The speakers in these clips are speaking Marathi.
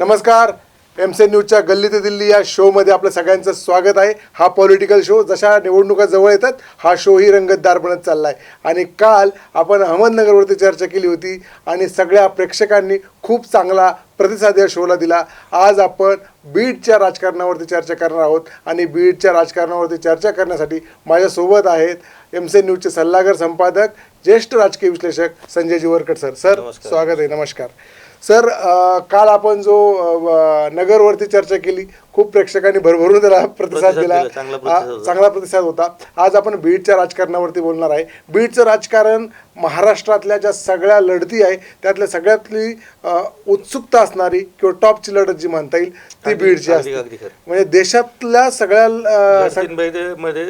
नमस्कार. एम सी न्यूजच्या गल्ली ते दिल्ली या शोमध्ये आपलं सगळ्यांचं स्वागत आहे. हा पॉलिटिकल शो जशा निवडणुका जवळ येतात हा शोही रंगतदार बनत चालला आहे आणि काल आपण अहमदनगरवरती चर्चा केली होती आणि सगळ्या प्रेक्षकांनी खूप चांगला प्रतिसाद या शोला दिला. आज आपण बीडच्या राजकारणावरती चर्चा करणार आहोत. आणि बीडच्या राजकारणावरती चर्चा करण्यासाठी माझ्यासोबत आहेत एम सी न्यूजचे सल्लागार संपादक ज्येष्ठ राजकीय विश्लेषक संजयजी वरकट सर. सर. स्वागत आहे. नमस्कार. सर काल आपण जो नगरवरती चर्चा केली खूप प्रेक्षकांनी भरभरून त्याला प्रतिसाद दिला. चांगला प्रतिसाद होता. आज आपण बीडच्या राजकारणावरती बोलणार आहे. बीडचं राजकारण महाराष्ट्रातल्या ज्या सगळ्या लढती आहे त्यातल्या सगळ्यातली उत्सुकता असणारी किंवा टॉपची लढत जी म्हणता येईल ती बीडची असते. म्हणजे देशातल्या सगळ्या मध्ये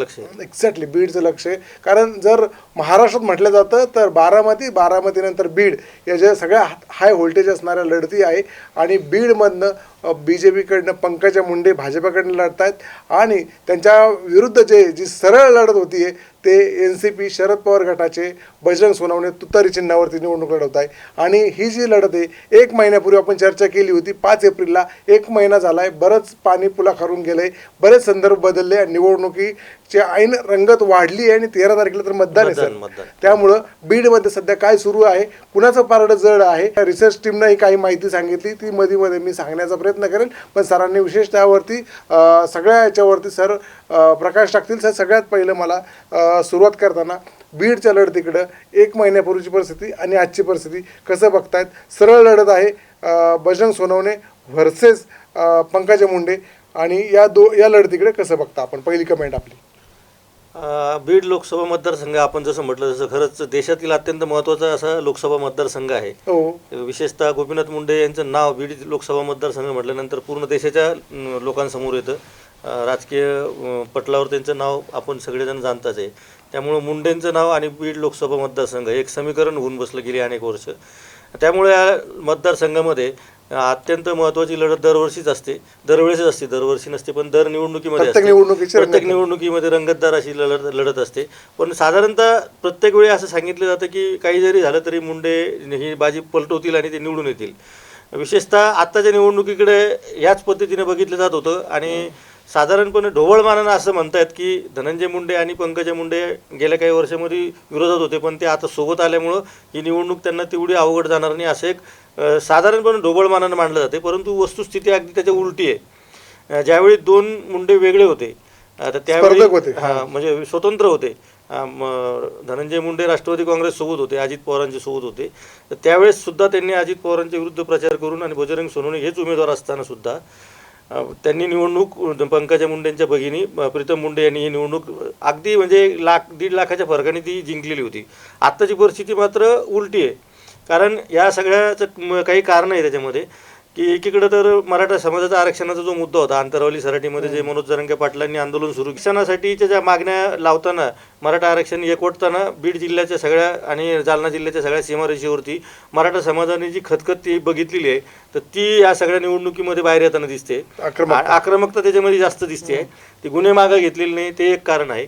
लक्ष एक्झॅक्टली बीडचं लक्ष आहे. कारण जर महाराष्ट्रात म्हटलं जातं तर बारामती बारामतीनंतर बीड या ज्या सगळ्या हाय व्होल्टेज असणाऱ्या लढती आहे आणि बीडमधनं बी जे पीकडनं पंकजा मुंडे भाजपाकडनं लढत आहेत आणि त्यांच्या विरुद्ध जे जी सरळ लढत होती ते N C P Sharad Pawar गटाचे बजरंग सोनवणे तुतारी चिन्हावरती निवडणूक लढवत आहे आणि ही जी लढत आहे एक महिन्यापूर्वी आपण चर्चा केली होती पाच एप्रिलला एक महिना झाला आहे बरंच पाणी पुला खारून गेलं आहे बरेच संदर्भ बदलले आणि निवडणुकीची ऐन रंगत वाढली आहे आणि तेरा तारखेला तर मतदान आहे सर. त्यामुळं बीडमध्ये सध्या काय सुरू आहे कुणाचं पारडं जड आहे रिसर्च टीमनं ही काही माहिती सांगितली ती मध्ये मध्ये मी सांगण्याचा प्रयत्न करेन. पण सरांनी विशेष त्यावरती सगळ्या याच्यावरती सर प्रकाश टाकतील सर सगळ्यात पहिलं मला सुरुवात करताना बीडच्या लढतीकडं एक महिन्यापूर्वीची परिस्थिती आणि आजची परिस्थिती कसं बघतायत? सरळ लढत आहे बजरंग सोनवणे व्हर्सेस पंकजा मुंडे. आणि या दो या लढतीकडे कसं बघता आपण? पहिली कमेंट आपली. बीड लोकसभा मतदारसंघ आपण जसं म्हटलं जसं खरंच देशातील अत्यंत महत्त्वाचा असा लोकसभा मतदारसंघ आहे. हो. विशेषतः गोपीनाथ मुंडे यांचं नाव बीड लोकसभा मतदारसंघ म्हटल्यानंतर पूर्ण देशाच्या लोकांसमोर येतं. राजकीय पटलावर त्यांचं नाव आपण सगळेजण जाणताच आहे. त्यामुळं मुंडेंचं नाव आणि बीड लोकसभा मतदारसंघ हे एक समीकरण होऊन बसलं गेली अनेक वर्ष. त्यामुळे या मतदारसंघामध्ये अत्यंत महत्त्वाची लढत दरवर्षीच असते. दरवेळेसच असते. दरवर्षी नसते पण दर निवडणुकीमध्ये प्रत्येक असते. प्रत्येक. निवडणुकीमध्ये रंगतदार अशी लढत लढत असते. पण साधारणतः प्रत्येक वेळी असं सांगितलं जातं की काही जरी झालं तरी मुंडे ही बाजी पलटवतील आणि ते निवडून येतील. विशेषतः आत्ताच्या निवडणुकीकडे याच पद्धतीने बघितलं जात होतं आणि साधारणपणे ढोबळ मानानं असं म्हणतायत की धनंजय मुंडे आणि पंकजा मुंडे गेल्या काही वर्षामध्ये विरोधात होते पण ते आता सोबत आल्यामुळं ही निवडणूक त्यांना तेवढी अवघड जाणार नाही असं एक साधारणपणे ढोबळ मानानं मांडलं जाते परंतु वस्तुस्थिती अगदी त्याच्या उलटी आहे. ज्यावेळी दोन मुंडे वेगळे होते आता. हा म्हणजे स्वतंत्र होते. धनंजय मुंडे राष्ट्रवादी काँग्रेस सोबत होते अजित पवारांच्या सोबत होते. तर त्यावेळेस सुद्धा त्यांनी अजित पवारांच्या विरुद्ध प्रचार करून आणि बजरंग सोनवणे हेच उमेदवार असताना सुद्धा त्यांनी निवडणूक पंकजा मुंडेंच्या भगिनी प्रीतम मुंडे यांनी ही निवडणूक अगदी म्हणजे लाख दीड लाखाच्या फरकाने ती जिंकलेली होती. आत्ताची परिस्थिती मात्र उलटी आहे. कारण या सगळ्याचं काही कारण आहे त्याच्यामध्ये. की एकीकडे तर मराठा समाजाचा आरक्षणाचा जो मुद्दा होता आंतरवली सराटीमध्ये जे मनोज जरंगे पाटलांनी आंदोलन सुरू शिक्षणासाठीच्या ज्या मागण्या लावताना मराठा आरक्षण एकवटताना बीड जिल्ह्याच्या सगळ्या आणि जालना जिल्ह्याच्या सगळ्या सीमारेषेवरती मराठा समाजाने जी खतखत ती बघितलेली आहे तर ती या सगळ्या निवडणुकीमध्ये बाहेर येताना दिसते. आक्रमकता. त्याच्यामध्ये जास्त दिसते. आहे ती गुन्हे मागं घेतलेले नाही ते एक कारण आहे.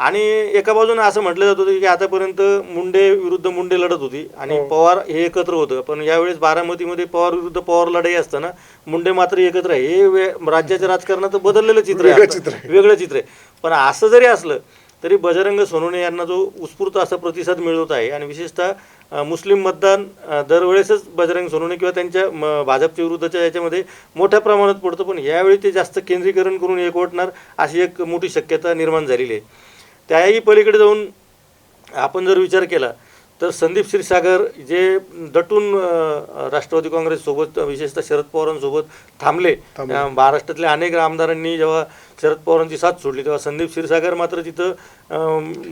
आणि एका बाजूने असं म्हटलं जात होतं की आतापर्यंत मुंडे विरुद्ध मुंडे लढत होती आणि हो. पवार हे एकत्र होतं पण यावेळेस बारामतीमध्ये पवार विरुद्ध पवार लढाई असताना मुंडे मात्र एकत्र आहे हे वे राज्याच्या राजकारणात बदललेलं चित्र आहे वेगळं. चित्र आहे. पण असं जरी असलं तरी बजरंग सोनवणे यांना जो उत्स्फूर्त असा प्रतिसाद मिळवत आहे आणि विशेषतः मुस्लिम मतदान दरवेळेसच बजरंग सोनवणे किंवा त्यांच्या म, भाजपच्या विरुद्धच्या याच्यामध्ये मोठ्या प्रमाणात पडतं पण यावेळी ते जास्त केंद्रीकरण करून एकवटणार अशी एक मोठी शक्यता निर्माण झालेली आहे त्याही पलीकडे जाऊन आपण जर विचार केला तर संदीप क्षीरसागर जे दटून राष्ट्रवादी काँग्रेससोबत विशेषतः शरद पवारांसोबत थांबले. महाराष्ट्रातल्या अनेक आमदारांनी जेव्हा शरद पवारांची साथ सोडली. तेव्हा संदीप क्षीरसागर मात्र तिथं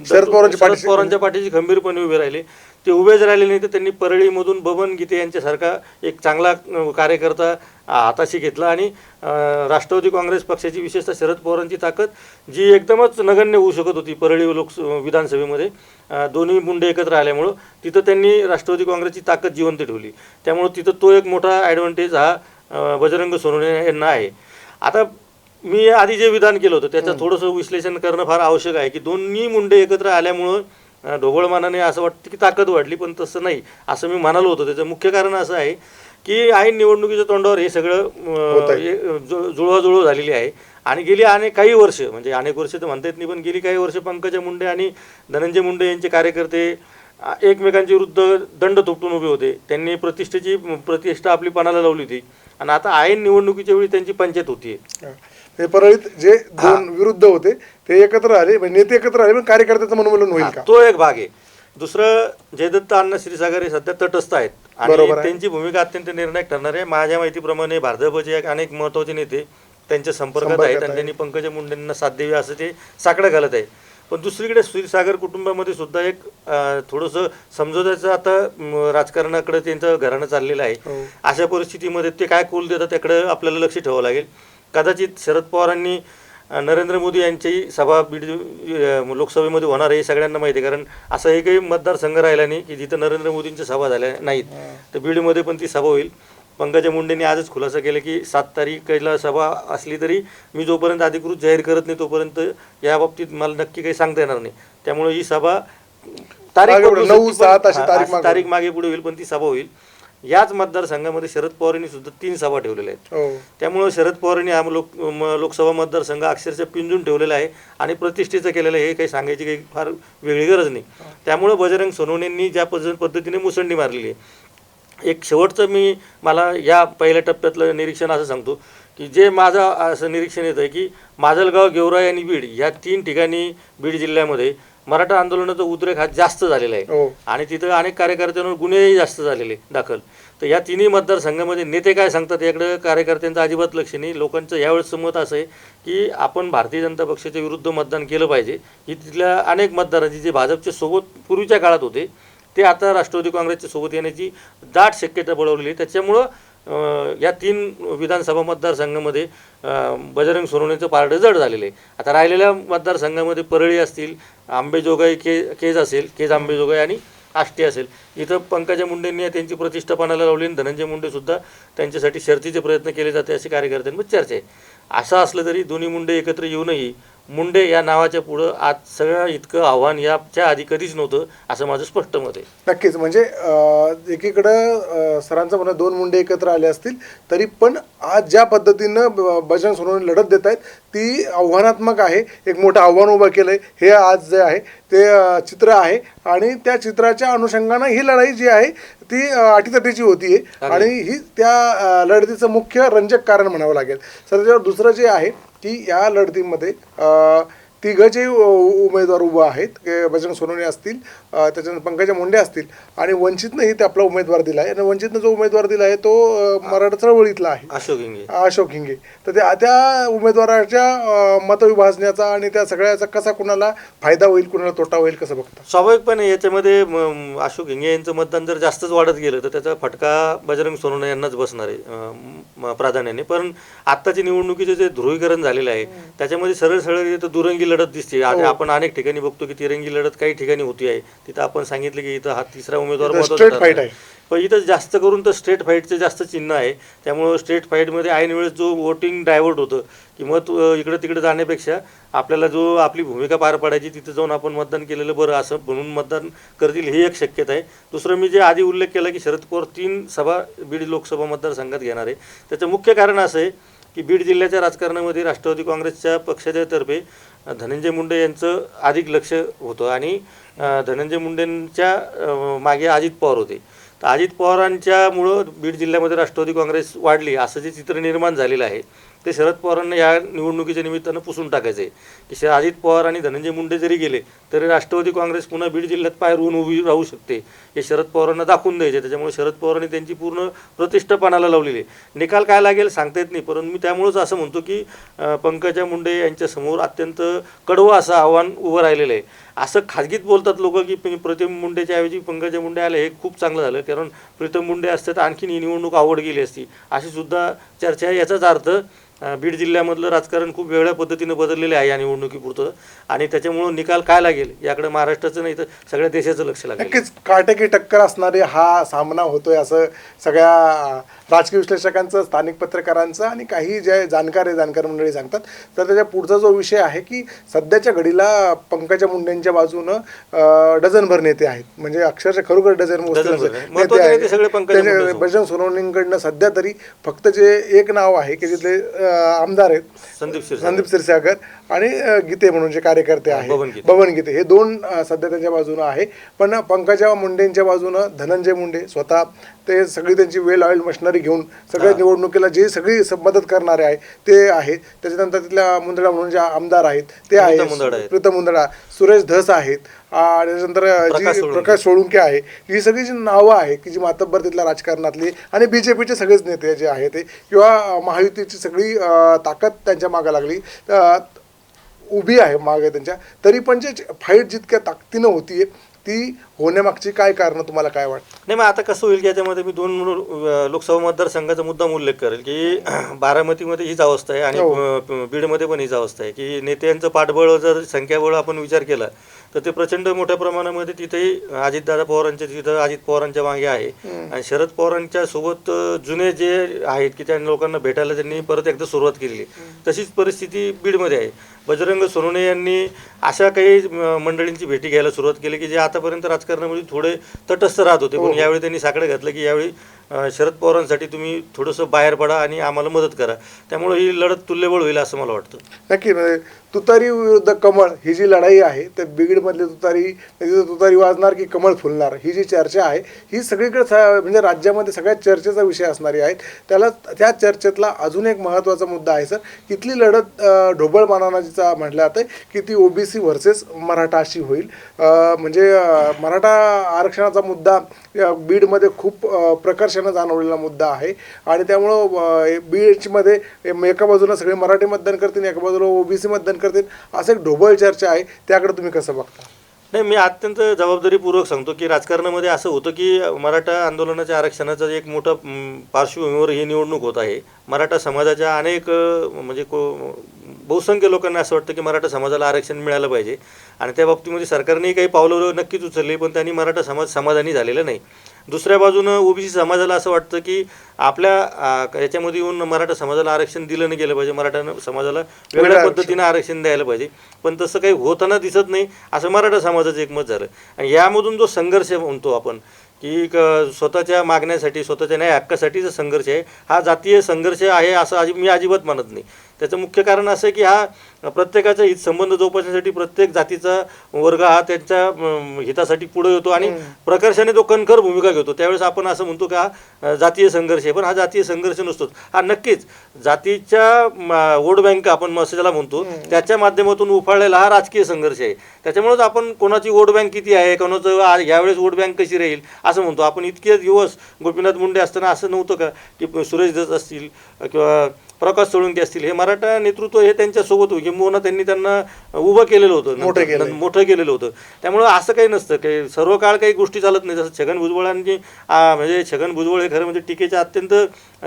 शरद पवारांच्या शरद पवारांच्या पाठीशी खंबीरपणे उभे राहिले. ते उभेच राहिले नाही तर त्यांनी परळीमधून बबन गीते यांच्यासारखा एक चांगला कार्यकर्ता हाताशी घेतला आणि राष्ट्रवादी काँग्रेस पक्षाची विशेषतः शरद पवारांची ताकद जी एकदमच नगण्य होऊ शकत होती परळी लोक विधानसभेमध्ये. दोन्ही मुंडे एकत्र आल्यामुळं तिथं त्यांनी राष्ट्रवादी काँग्रेसची ताकद जिवंत ठेवली. त्यामुळं तिथं तो एक मोठा ॲडव्हान्टेज हा बजरंग सोनवणे यांना आहे. आता मी आधी जे विधान केलं होतं त्याचं थोडंसं विश्लेषण करणं फार आवश्यक आहे की दोन्ही मुंडे एकत्र आल्यामुळं अ, ढोबळ मानाने असं वाटतं की ताकद वाढली पण तसं नाही. असं मी म्हणालो होतो. त्याचं मुख्य कारण असं आहे की ऐन निवडणुकीच्या तोंडावर हे सगळं जुळवाजुळव झालेली आहे. आणि गेली अनेक काही वर्ष म्हणजे अनेक वर्ष तर म्हणता येत नाही पण गेली काही वर्ष पंकजा मुंडे आणि धनंजय मुंडे यांचे कार्यकर्ते एकमेकांच्या विरुद्ध दंड थोपटून उभे होते. त्यांनी प्रतिष्ठेची प्रतिष्ठा आपली पणाला लावली होती. आणि आता ऐन निवडणुकीच्या वेळी त्यांची पंचायत होती ते परळीत जे दोन विरुद्ध होते ते एकत्र आले म्हणजे नेते एकत्र आले पण कार्यकर्त्याचं मनोमिलन होईल का? तो एक भाग आहे. दुसरं जयदत्त अण्णा क्षीरसागर हे सध्या तटस्थ आहेत. आणि. त्यांची भूमिका अत्यंत निर्णायक ठरणार आहे. माझ्या माहितीप्रमाणे भाजपचे एक अनेक महत्त्वाचे नेते त्यांच्या संपर्कात आहेत आहे. आणि त्यांनी पंकजा मुंडेंना साथ द्यावी असं ते साकडं घालत आहे. पण दुसरीकडे क्षीरसागर कुटुंबामध्ये सुद्धा एक थोडंसं समजोत्याचं आता राजकारणाकडे त्यांचं घराणं चाललेलं आहे. हो. अशा परिस्थितीमध्ये ते काय कौल देतात त्याकडे आपल्याला लक्ष ठेवावं लागेल. कदाचित शरद पवारांनी नरेंद्र मोदी यांची सभा बीड लोकसभेमध्ये होणार आहे हे सगळ्यांना माहिती आहे. कारण असा एकही मतदारसंघ राहिला नाही की जिथं नरेंद्र मोदींच्या सभा झाल्या नाहीत. तर बीडमध्ये पण ती सभा होईल. पंकजा मुंडेंनी आजच खुलासा केला की सात तारीखला सभा असली तरी मी जोपर्यंत अधिकृत जाहीर करत नाही तोपर्यंत या बाबतीत मला नक्की काही सांगता येणार नाही. त्यामुळे ही सभा तारीख तारीख मागे पुढे होईल पण ती सभा होईल. याच मतदारसंघामध्ये शरद पवारांनी सुद्धा तीन सभा ठेवलेल्या आहेत. हो. त्यामुळं शरद पवारांनी हा लोक लोकसभा मतदारसंघ अक्षरशः पिंजून ठेवलेला आहे आणि प्रतिष्ठेचं केलेलं आहे हे काही सांगायची काही फार वेगळी गरज नाही. त्यामुळं बजरंग सोनवणेंनी ज्या पद्ध- पद्धतीने मुसंडी मारलेली आहे एक शेवटचं मी मला या पहिल्या टप्प्यातलं निरीक्षण असं सांगतो की जे माझं असं निरीक्षण येतं आहे की माजलगाव गेवराई आणि बीड या तीन ठिकाणी बीड जिल्ह्यामध्ये मराठा आंदोलनाचा उद्रेक हा जास्त झालेला आहे. हो. आणि तिथं अनेक कार्यकर्त्यांवर गुन्हेही जास्त झालेले दाखल. तर या तिन्ही मतदारसंघामध्ये नेते काय सांगतात याकडे कार्यकर्त्यांचं अजिबात लक्ष नाही. लोकांचं यावेळेस मत असं आहे की आपण भारतीय जनता पक्षाच्या विरुद्ध मतदान केलं पाहिजे. ही तिथल्या अनेक मतदारांची जे भाजपच्या सोबत पूर्वीच्या काळात होते ते आता राष्ट्रवादी काँग्रेसच्या सोबत येण्याची दाट शक्यता बळवलेली आहे. त्याच्यामुळं या तीन विधानसभा मतदारसंघामध्ये बजरंग सोनवणेचं पारडं जड झालेलं आहे. आता राहिलेल्या मतदारसंघामध्ये परळी असतील आंबेजोगाई के केज असेल केज आंबेजोगाई आणि आष्टी असेल. इथं पंकजा मुंडेंनी त्यांची प्रतिष्ठापणाला लावली आणि धनंजय मुंडेसुद्धा त्यांच्यासाठी शर्तीचे प्रयत्न केले जाते असे कार्यकर्त्यांमध्ये चर्चा आहे. असं असलं तरी दोन्ही मुंडे एकत्र येऊनही मुंडे या नावाच्या पुढं आज सगळं इतकं आव्हान याच्या आधी कधीच नव्हतं असं माझं स्पष्ट मत आहे. नक्कीच. म्हणजे एकीकडं सरांचं म्हणणं दोन मुंडे एकत्र आले असतील तरी पण आज ज्या पद्धतीनं बजरंग सोनवणे लढत देत आहेत ती आव्हानात्मक आहे. एक मोठं आव्हान उभं केलं आहे हे आज जे आहे ते चित्र आहे. आणि त्या चित्राच्या अनुषंगानं ही लढाई जी आहे ती अटीतटीची होती. आहे आणि ही त्या लढतीचं मुख्य रंजक कारण म्हणावं लागेल. सर त्याच्यावर दुसरं जे आहे की या लढतीमध्ये तिघं जे उ- उमेदवार उभं आहेत के बजरंग सोनवणे असतील त्याच्यानंतर पंकजा मुंडे असतील आणि वंचितनंही ते आपला उमेदवार दिला आहे. आणि वंचितनं जो उमेदवार दिला आहे तो मराठा चळवळीतला आहे. अशोक इंगे अशोक हिंगे. तर त्या त्या उमेदवाराच्या अ, मतविभाजण्याचा आणि त्या सगळ्याचा कसा कुणाला फायदा होईल कुणाला तोटा होईल कसं बघता? स्वाभाविकपणे याच्यामध्ये अशोक हिंगे यांचं मतदान जर जास्तच वाढत गेलं तर त्याचा फटका बजरंग सोनवणे यांनाच बसणार आहे प्राधान्याने. पण आत्ताचे निवडणुकीचे जे ध्रुवीकरण झालेलं आहे त्याच्यामध्ये सरळ सरळ इथं दुरंगी लढत दिसते. हो. आता आपण अनेक ठिकाणी बघतो की तिरंगी लढत काही ठिकाणी होती आहे. तिथं आपण सांगितलं की इथं हा तिसरा उमेदवार. पण इथं जास्त करून तर स्ट्रेट फाईटचं जास्त चिन्ह आहे. त्यामुळं स्ट्रेट फाईटमध्ये ऐन वेळेस जो वोटिंग डायव्हर्ट होतं की मत इकडं तिकडे जाण्यापेक्षा आपल्याला जो आपली भूमिका पार पाडायची तिथं जाऊन आपण मतदान केलेलं बरं असं म्हणून मतदान करतील ही एक शक्यता आहे. दुसरं मी जे आधी उल्लेख केला की शरद पवार तीन सभा बीड लोकसभा मतदारसंघात घेणार आहे. त्याचं मुख्य कारण असं आहे की बीड जिल्ह्याच्या राजकारणामध्ये राष्ट्रवादी काँग्रेसच्या पक्षाच्या तर्फे धनंजय मुंडे यांचं अधिक लक्ष होतं आणि धनंजय मुंडेंच्या मागे अजित पवार होते. तर अजित पवारांच्यामुळं बीड जिल्ह्यामध्ये राष्ट्रवादी काँग्रेस वाढली असं जे चित्र निर्माण झालेलं आहे ते शरद पवारांना या निवडणुकीच्या निमित्तानं पुसून टाकायचं आहे की श अजित पवार आणि धनंजय मुंडे जरी गेले तरी राष्ट्रवादी काँग्रेस पुन्हा बीड जिल्ह्यात पाय रोवून उभी राहू शकते. हे शरद पवारांना दाखवून द्यायचे त्याच्यामुळे शरद पवारांनी त्यांची पूर्ण प्रतिष्ठापणाला लावलेली आहे. निकाल काय लागेल सांगता येत नाही. परंतु मी त्यामुळंच असं म्हणतो की पंकजा मुंडे यांच्यासमोर अत्यंत कडवं असं आव्हान उभं राहिलेलं आहे. असं खाजगीत बोलतात लोक की प्र- प्रतिम मुंडेच्या ऐवजी पंकजा मुंडे आले हे खूप चांगलं झालं. कारण प्रीतम मुंडे असते तर आणखीन ही निवडणूक आवड गेली असती. अशी सुद्धा चर्चा आहे. याचाच अर्थ बीड जिल्ह्यामधलं राजकारण खूप वेगळ्या पद्धतीनं बदललेलं आहे या निवडणुकीपुरतं. आणि त्याच्यामुळं निकाल काय लागेल? याकडे महाराष्ट्राचं नाही तर सगळ्या देशाचं लक्ष लागेल. नक्कीच काटेकी टक्कर असणारे हा सामना होतोय असं सगळ्या राजकीय विश्लेषकांचं स्थानिक पत्रकारांचं आणि काही जे जाणकार आहे जाणकार मंडळी सांगतात. तर त्याच्या पुढचा जो विषय आहे की सध्याच्या घडीला पंकजा मुंडेंच्या बाजूनं डझनभर नेते आहेत. म्हणजे अक्षरशः खरोखर डझन. बजरंग सोनवणेंकडनं सध्या तरी फक्त जे एक नाव आहे की जिथले अं, आमदार आहेत. संदीप क्षीरसागर. संदीप क्षीरसागर आणि अं, गीते म्हणून जे कार्यकर्ते बबन आहेत गीते. बबन गीते. हे दोन अं, सध्या त्यांच्या बाजूनं आहे. पण पंकजा मुंडेंच्या बाजूनं धनंजय मुंडे स्वतः ते सगळी त्यांची वेल ऑइल मशिनरी घेऊन सगळ्या निवडणुकीला जे सगळी स- मदत करणारे आहे ते आहेत त्याच्यानंतर तिथल्या मुंदडा म्हणून जे आमदार आहेत ते प्रीतम आहेत. मुंदडा आहेत. प्रीतम मुंदडा सुरेश धस आहेत. आणि त्याच्यानंतर प्रकाश जी सोळुंके. प्रकाश सोळुंके आहे ही सगळी जी नावं आहे की जी मातब्बर तिथल्या राजकारणातली आणि बी जे पीचे सगळेच नेते जे आहे ते किंवा महायुतीची सगळी ताकद त्यांच्या मागे लागली उभी आहे मागे त्यांच्या तरी पण जे फाईट जितक्या ताकदीनं होतीये ती होण्यामागची काय कारणं तुम्हाला काय वाटतं नाही मग आता कसं होईल की याच्यामध्ये मी दोन लोकसभा मतदारसंघाचा मुद्दा उल्लेख करेल की बारामतीमध्ये हीच अवस्था आहे आणि हो. बीडमध्ये पण हीच अवस्था आहे की नेत्यांचं पाठबळ जर संख्याबळ आपण विचार केला तर ते प्रचंड मोठ्या प्रमाणामध्ये तिथेही अजितदादा पवारांच्या तिथं अजित पवारांच्या मागे आहे. आणि शरद पवारांच्या सोबत जुने जे आहेत की त्या लोकांना भेटायला त्यांनी परत एकदा सुरुवात केलेली. तशीच परिस्थिती बीडमध्ये आहे. बजरंग सोनवणे यांनी अशा काही मंडळींची भेटी घ्यायला सुरुवात केली की जे आतापर्यंत राजकारणामध्ये थोडे तटस्थ राहत होते. पण यावेळी त्यांनी साकडं घातलं की यावेळी शरद पवारांसाठी तुम्ही थोडंसं बाहेर पडा आणि आम्हाला मदत करा. त्यामुळे ही लढत तुल्यबळ होईल असं मला वाटतं. नक्की म्हणजे तुतारी विरुद्ध कमळ ही जी लढाई आहे तर बीडमधली तुतारी तिथं तुतारी वाजणार की कमळ फुलणार ही जी चर्चा आहे ही सगळीकडे स- म्हणजे राज्यामध्ये सगळ्यात चर्चेचा विषय असणारी आहे त्याला त्या चर्चेतला अजून एक महत्त्वाचा मुद्दा आहे सर इथली लढत ढोबळ मानानाजीचा म्हटलं जातं की ती ओबीसी व्हर्सेस मराठा अशी होईल म्हणजे मराठा आरक्षणाचा मुद्दा बीडमध्ये खूप प्रकर्षानं जाणवलेला मुद्दा आहे. आणि त्यामुळं बीडमध्ये एका बाजूला सगळे मराठी मतदान करतील एका बाजूला ओबीसी मतदान करतील असं एक ढोबळ चर्चा आहे. त्याकडे तुम्ही कसं बघता? नाही मी अत्यंत जबाबदारीपूर्वक सांगतो की राजकारणामध्ये असं होतं की मराठा आंदोलनाच्या आरक्षणाचं एक मोठं पार्श्वभूमीवर ही निवडणूक होत आहे. मराठा समाजाच्या अनेक म्हणजे को बहुसंख्य लोकांना असं वाटतं की मराठा समाजाला आरक्षण मिळालं पाहिजे. आणि त्या बाबतीमध्ये सरकारनेही काही पावलं नक्कीच उचलली पण त्यांनी मराठा समाज समाधानी झालेलं नाही. दुसऱ्या बाजूनं ओबीसी समाजाला असं वाटतं की आपल्या याच्यामध्ये येऊन मराठा समाजाला आरक्षण दिलं नाही गेलं पाहिजे. मराठा समाजाला वेगळ्या. पद्धतीनं आरक्षण. द्यायला पाहिजे. पण तसं काही होताना दिसत नाही असं मराठा समाजाचं एक मत झालं. आणि यामधून जो संघर्ष म्हणतो आपण की क- स्वतःच्या मागण्यासाठी स्वतःच्या न्याय हक्कासाठीचा संघर्ष आहे. हा जातीय संघर्ष आहे असं मी अजिबात मानत नाही. त्याचं मुख्य कारण असं आहे की हा प्रत्येकाचा हित संबंध जोपासण्यासाठी प्रत्येक जातीचा वर्ग हा त्यांच्या हितासाठी पुढे येतो आणि प्रकर्षाने तो कणखर भूमिका घेतो. त्यावेळेस आपण असं म्हणतो का अं, जातीय संघर्ष आहे. पण हा जातीय संघर्ष नसतोच. हा नक्कीच जातीच्या वोट बँक आपण असं ज्याला म्हणतो त्याच्या माध्यमातून उफाळलेला हा राजकीय संघर्ष आहे. त्याच्यामुळेच आपण कोणाची वोट बँक किती आहे कोणाचं यावेळेस वोट बँक कशी राहील असं म्हणतो. आपण इतके दिवस गोपीनाथ मुंडे असताना असं नव्हतं का की सुरेश दस असतील किंवा प्रकाश सोळंके असतील हे मराठा नेतृत्व हे त्यांच्यासोबत किंबहुना त्यांनी त्यांना उभं केलेलं होतं. मोठं. मोठं केलेलं होतं. त्यामुळं असं काही नसतं. काही सर्व काळ काही गोष्टी चालत नाही. जसं छगन भुजबळांनी आ, म्हणजे छगन भुजबळ हे खरं म्हणजे टीकेच्या अत्यंत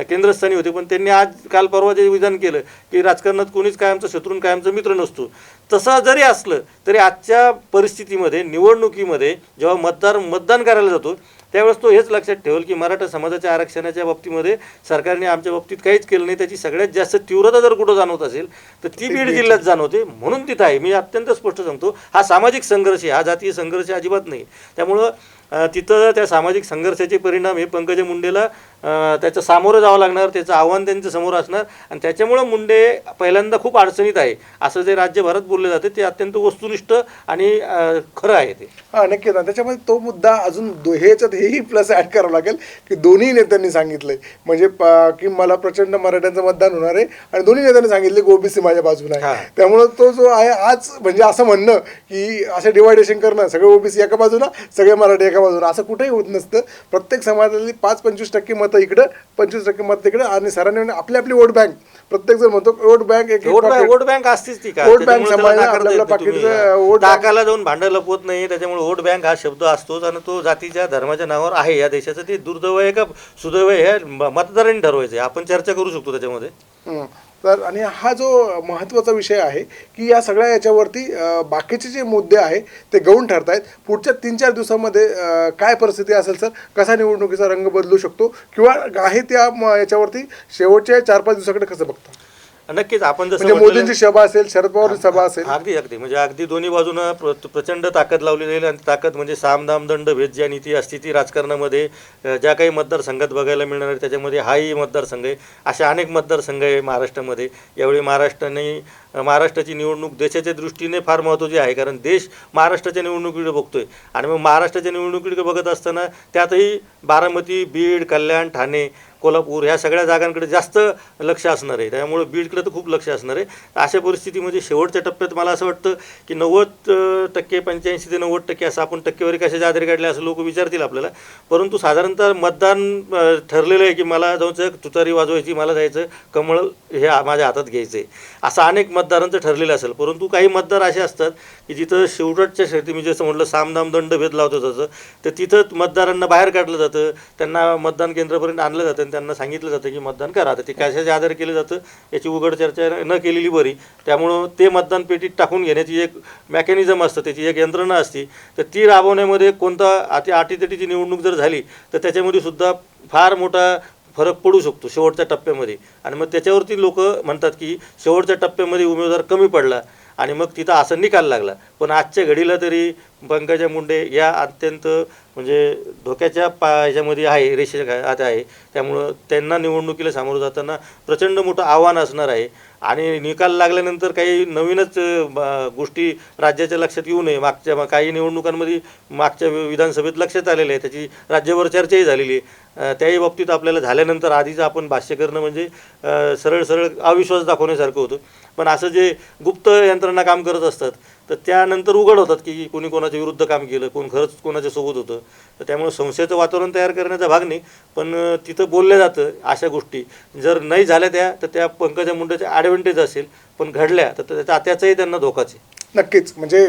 केंद्रस्थानी होते. पण त्यांनी आज काल परवा जे विधान केलं की राजकारणात कोणीच कायमचा शत्रून कायमचा मित्र नसतो. तसं जरी असलं तरी आजच्या परिस्थितीमध्ये निवडणुकीमध्ये जेव्हा मतदार मतदान करायला जातो त्यावेळेस तो हेच लक्षात ठेवेल की मराठा समाजाच्या आरक्षणाच्या बाबतीमध्ये सरकारने आमच्या बाबतीत काहीच केलं नाही. त्याची सगळ्यात जास्त तीव्रता जर कुठं जाणवत असेल तर ती बीड जिल्ह्यात जाणवते. म्हणून तिथं आहे. मी अत्यंत स्पष्ट सांगतो हा सामाजिक संघर्ष आहे. हा जातीय संघर्ष अजिबात नाही. त्यामुळं तिथं त्या सामाजिक संघर्षाचे परिणाम हे पंकजा मुंडेला त्याचं सामोरं जावं लागणार त्याचं आव्हान त्यांच्यासमोर असणार. आणि त्याच्यामुळं मुंडे पहिल्यांदा खूप अडचणीत आहे. असं जे राज्यभरात बोलले जाते ते अत्यंत वस्तुनिष्ठ आणि खरं आहे ते. हा नक्की ना. त्याच्यामध्ये तो मुद्दा अजून दो- हे याच्यात हेही प्लस ऍड करावं लागेल की दोन्ही नेत्यांनी सांगितलंय. म्हणजे की मला प्रचंड मराठ्यांचं मतदान होणार आहे आणि दोन्ही नेत्यांनी सांगितले की ओबीसी माझ्या बाजूला हा. आहे त्यामुळं तो जो आहे आज म्हणजे असं म्हणणं की असं डिवायडेशन करणं सगळे ओबीसी एका बाजूला सगळे मराठी एका बाजूला असं कुठेही होत नसतं. प्रत्येक समाजातली पाच पंचवीस टक्के मतं इकडं पंचवीस टक्के मत तिकडं आणि सरांनी आपली आपली वोट बँक. प्रत्येक जण म्हणतो वोट बँक एक एक वोट बँक असतीच ती वोट बँक टाकाला जाऊन भांडं लपवत नाही त्याच्यामुळे वोट बँक हा शब्द असतोच आणि तो जातीच्या धर्माच्या नावावर आहे. या देशाचं ते दुर्दैव आहे का सुदैव हे मतदारांनी ठरवायचं आपण चर्चा करू शकतो त्याच्यामध्ये. तर आणि हा जो महत्त्वाचा विषय आहे की या सगळ्या याच्यावरती बाकीचे जे मुद्दे आहे ते गौण ठरत आहेत पुढच्या तीन चार दिवसामध्ये काय परिस्थिती असेल सर? कसा निवडणुकीचा रंग बदलू शकतो? किंवा आहे त्या म- याच्यावरती शेवटच्या चार पाच दिवसाकडे कसं बघता? नक्कीच आपण जसं म्हणजे म्हटलेलं- मोदींची सभा असेल शरद पवारांची सभा असेल. अगदी अगदी. म्हणजे अगदी दोन्ही बाजूनं प्र- प्रचंड ताकद लावली जाईल आणि ताकद म्हणजे साम दाम दंड भेद ज्या नीती असते ती राजकारणामध्ये अ, ज्या काही मतदारसंघात बघायला मिळणार आहे त्याच्यामध्ये हाही मतदारसंघ आहे. असे अनेक मतदारसंघ आहे महाराष्ट्रामध्ये. यावेळी महाराष्ट्राने अ, महाराष्ट्राची निवडणूक देशाच्या दृष्टीने फार महत्त्वाची आहे कारण देश महाराष्ट्राच्या निवडणुकीकडे बघतोय. आणि मग महाराष्ट्राच्या निवडणुकीकडे बघत असताना त्यातही बारामती बीड कल्याण ठाणे कोल्हापूर ह्या सगळ्या जागांकडे जास्त लक्ष असणार आहे. त्यामुळे बीडकडे तर खूप लक्ष असणार आहे. अशा परिस्थितीमध्ये म्हणजे शेवटच्या टप्प्यात मला असं वाटतं की नव्वद टक्के पंच्याऐंशी ते नव्वद टक्के असं आपण टक्केवारी कशाच्या आधारे काढले असं लोक विचारतील आपल्याला. परंतु साधारणतः मतदान ठरलेलं आहे की मला जाऊन तुतारी वाजवायची मला जायचं कमळ हे माझ्या हातात घ्यायचं आहे असं अनेक मतदारांचं ठरलेलं असेल. परंतु काही मतदार असे असतात की जिथं शेवटच्या शेवटी मी जसं म्हटलं सामदाम दंड भेद लावतो जातं तर तिथं मतदारांना बाहेर काढलं जातं त्यांना मतदान केंद्रापर्यंत आणलं जातं. आणि त्यांना सांगितलं जातं की मतदान करा. तर ते कशाच्या आदर केलं जातं याची उघड चर्चा न केलेली बरी. त्यामुळं ते मतदान पेटीत टाकून घेण्याची एक मॅकॅनिझम असतं त्याची एक यंत्रणा असते. तर ती राबवण्यामध्ये कोणता अति आटीतटीची निवडणूक जर झाली तर त्याच्यामध्ये सुद्धा फार मोठा फरक पडू शकतो शेवटच्या टप्प्यामध्ये. आणि मग त्याच्यावरती लोक म्हणतात की शेवटच्या टप्प्यामध्ये उमेदवार कमी पडला आणि मग तिथं आसन निकाल लागला. पण आजच्या घडीला तरी पंकजा मुंडे या अत्यंत म्हणजे धोक्याच्या पा ह्याच्यामध्ये आहे रेषे आता आहे. त्यामुळं त्यांना निवडणुकीला सामोरं जाताना प्रचंड मोठं आव्हान असणार आहे. आणि निकाल लागल्यानंतर काही नवीनच गोष्टी राज्याच्या लक्षात येऊ नये. मागच्या काही निवडणुकांमध्ये मागच्या विधानसभेत लक्षात आलेलं आहे. त्याची राज्यभर चर्चाही झालेली आहे. त्याही बाबतीत आपल्याला झाल्यानंतर आधीच आपण भाष्य करणं म्हणजे सरळ सरळ अविश्वास दाखवण्यासारखं होतं. पण असं जे गुप्त यंत्रणा काम करत असतात तर त्यानंतर उघड होतात की कोणी कोणाच्या विरुद्ध काम केलं कोण खरंच कोणाच्या सोबत होतं. तर त्यामुळे संशयाचं वातावरण तयार करण्याचा भाग नाही पण तिथं बोलल्या जातं अशा गोष्टी. जर नाही झाल्या त्या तर त्या पंकजा मुंडेच्या ॲडव्हान्टेज असेल पण घडल्या तर त्याचा त्याचाही त्यांना धोकाच आहे. नक्कीच. म्हणजे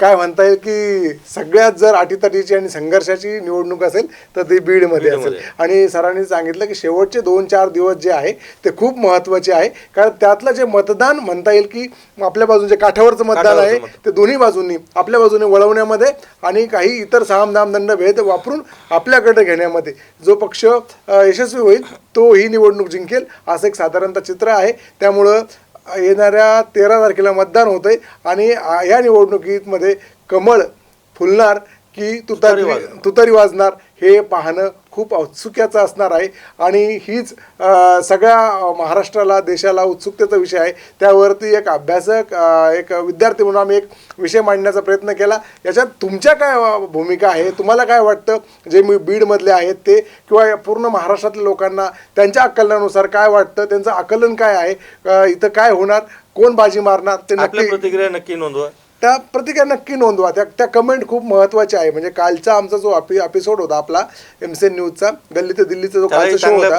काय म्हणता येईल की सगळ्यात जर अटीतटीची आणि संघर्षाची निवडणूक असेल तर ती बीडमध्ये असेल. आणि सरांनी सांगितलं की शेवटचे दोन चार दिवस जे आहे ते खूप महत्त्वाचे आहे कारण त्यातलं जे मतदान म्हणता येईल की आपल्या बाजून जे काठावरचं मतदान आहे. ते दोन्ही बाजूंनी आपल्या बाजूने वळवण्यामध्ये आणि काही इतर साम दाम दंड भेद वापरून आपल्याकडे घेण्यामध्ये जो पक्ष यशस्वी होईल तो ही निवडणूक जिंकेल असं एक साधारणतः चित्र आहे त्यामुळं येणाऱ्या तेरा तारखेला मतदान होत आहे आणि या निवडणुकीमध्ये कमळ फुलणार की तुतारी. तुतारी वाजणार हे पाहणं खूप औत्सुक्याचं असणार आहे. आणि हीच सगळ्या महाराष्ट्राला देशाला उत्सुकतेचा विषय आहे. त्यावरती एक अभ्यासक एक विद्यार्थी म्हणून आम्ही एक विषय मांडण्याचा प्रयत्न केला. याच्यात तुमच्या काय भूमिका आहे? तुम्हाला काय वाटतं? जे मी बीडमधले आहेत ते किंवा पूर्ण महाराष्ट्रातल्या लोकांना त्यांच्या आकलनानुसार काय वाटतं? त्यांचं आकलन काय आहे? इथं काय होणार? कोण बाजी मारणार? ते नक्की प्रतिक्रिया नक्की नोंदवा. त्या प्रतिक्रिया नक्की नोंदवा. त्या त्या कमेंट खूप महत्त्वाच्या आहे. म्हणजे कालचा आमचा जो एपिसोड होता आपला एम सी एन न्यूजचा गल्ली ते दिल्लीचा जो कालचा शो होता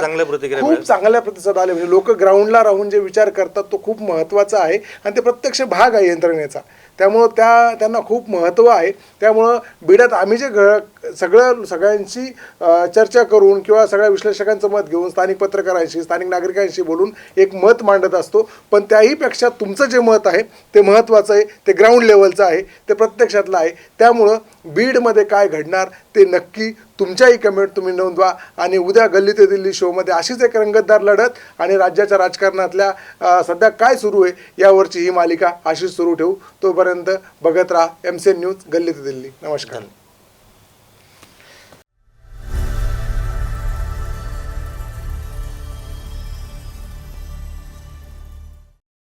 खूप. चांगल्या प्रतिसाद आले. म्हणजे लोक ग्राउंडला राहून जे विचार करतात तो खूप महत्त्वाचा आहे. आणि ते प्रत्यक्ष भाग आहे यंत्रणेचा. त्यामुळं त्या त्यांना खूप महत्त्व आहे. त्यामुळं बिड्यात आम्ही जे घ सगळं सगळ्यांशी चर्चा करून किंवा सगळ्या विश्लेषकांचं मत घेऊन स्थानिक पत्रकारांशी स्थानिक नागरिकांशी बोलून एक मत मांडत असतो. पण त्याहीपेक्षा तुमचं जे मत आहे ते महत्त्वाचं आहे ते ग्राउंड लेवलचं आहे ते प्रत्यक्षातलं आहे. त्यामुळं बीडमध्ये काय घडणार ते नक्की तुमच्याही कमेंट तुम्ही नोंदवा आणि उद्या गल्ली ते दिल्ली शोमध्ये अशीच एक रंगतदार लढत आणि राज्याच्या राजकारणातल्या सध्या काय सुरू आहे यावरची ही मालिका अशीच सुरू ठेवू. तोपर्यंत बघत राहा एम सी एन न्यूज गल्ली ते दिल्ली. नमस्कार.